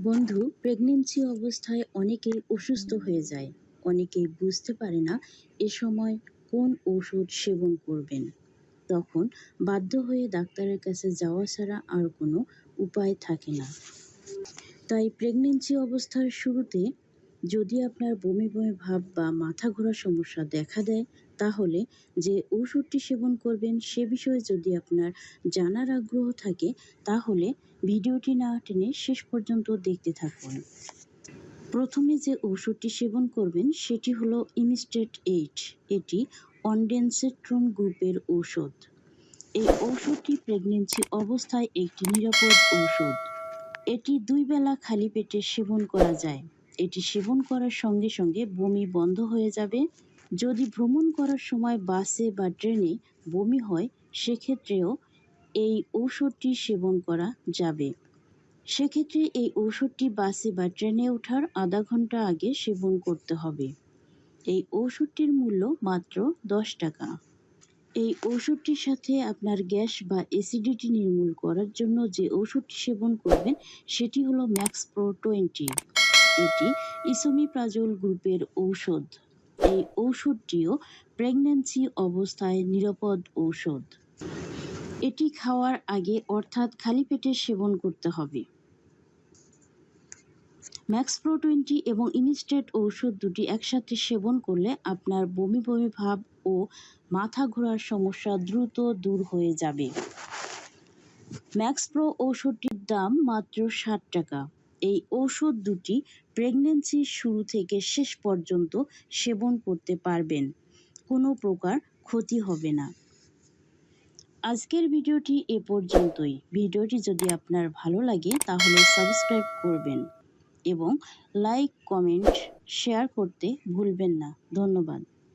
বন্ধু প্রেগনেন্সি অবস্থায় অনেকেই অসুস্থ হয়ে যায়। অনেকেই বুঝতে পারে না এ সময় কোন ওষুধ সেবন করবেন। তখন বাধ্য হয়ে ডাক্তারের কাছে যাওয়া ছাড়া আর কোনো উপায় থাকে না। তাই প্রেগনেন্সি অবস্থার শুরুতে যদি আপনার বমি বমি ভাব বা মাথা ঘোরার সমস্যা দেখা দেয়, তাহলে যে ওষুধটি সেবন করবেন সে বিষয়ে যদি আপনার জানার আগ্রহ থাকে, তাহলে ভিডিওটি না টেনে শেষ পর্যন্ত দেখতে থাকুন। প্রথমে যে ওষুধটি সেবন করবেন, সেটি হলো ইমিস্টেট এইট। এটি অনডেনসেট্রন গ্রুপের ঔষধ। এই ঔষধটি প্রেগনেন্সি অবস্থায় একটি নিরাপদ ঔষধ। এটি দুই বেলা খালি পেটে সেবন করা যায়। এটি সেবন করার সঙ্গে সঙ্গে বমি বন্ধ হয়ে যাবে। যদি ভ্রমণ করার সময় বাসে বা ট্রেনে বমি হয়, সেক্ষেত্রেও এই ঔষধটি সেবন করা যাবে। সেক্ষেত্রে এই ঔষধটি বাসে বা ট্রেনে ওঠার আধা ঘণ্টা আগে সেবন করতে হবে। এই ঔষধটির মূল্য মাত্র দশ টাকা। এই ঔষধটির সাথে আপনার গ্যাস বা অ্যাসিডিটি নির্মূল করার জন্য যে ঔষধটি সেবন করবেন, সেটি হলো ম্যাক্স প্রো টোয়েন্টি। এটি ইসোমিপ্রাজোল গ্রুপের ঔষধ। এই ঔষধটিও প্রেগন্যান্সি অবস্থায় নিরাপদ ঔষধ। এটি খাওয়ার আগে অর্থাৎ খালি পেটে সেবন করতে হবে। ম্যাক্স প্রো টোয়েন্টি এবং ইমিস্টেট ঔষধ দুটি একসাথে সেবন করলে আপনার বমি বমি ভাব ও মাথা ঘোরার সমস্যা দ্রুত দূর হয়ে যাবে। ম্যাক্স প্রো ঔষধটির দাম মাত্র ষাট টাকা। এই ঔষধ দুটি প্রেগনেন্সির শুরু থেকে শেষ পর্যন্ত সেবন করতে পারবেন। কোনো প্রকার ক্ষতি হবে না। আজকের ভিডিওটি এ পর্যন্তই। ভিডিওটি যদি আপনার ভালো লাগে, তাহলে সাবস্ক্রাইব করবেন এবং লাইক কমেন্ট শেয়ার করতে ভুলবেন না। ধন্যবাদ।